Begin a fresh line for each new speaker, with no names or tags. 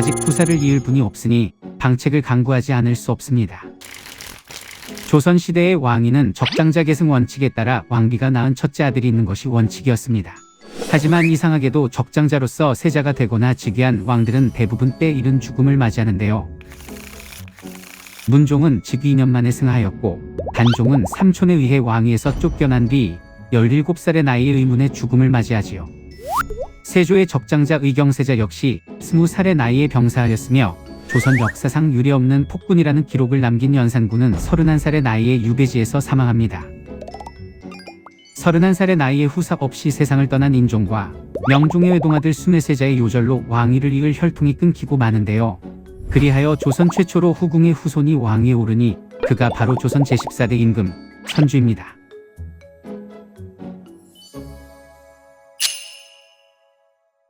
아직 후사를 이을 분이 없으니 방책을 강구하지 않을 수 없습니다. 조선시대의 왕위는 적장자 계승 원칙에 따라 왕비가 낳은 첫째 아들이 있는 것이 원칙이었습니다. 하지만 이상하게도 적장자로서 세자가 되거나 즉위한 왕들은 대부분 때 이른 죽음을 맞이하는데요. 문종은 즉위 2년 만에 승하였고 단종은 삼촌에 의해 왕위에서 쫓겨난 뒤 17살의 나이에 의문의 죽음을 맞이하지요. 세조의 적장자 의경세자 역시 20살의 나이에 병사하였으며 조선 역사상 유례없는 폭군이라는 기록을 남긴 연산군은 31살의 나이에 유배지에서 사망합니다. 31살의 나이에 후사 없이 세상을 떠난 인종과 명종의 외동아들 순회세자의 요절로 왕위를 이을 혈통이 끊기고 마는데요. 그리하여 조선 최초로 후궁의 후손이 왕위에 오르니 그가 바로 조선 제14대 임금 천주입니다.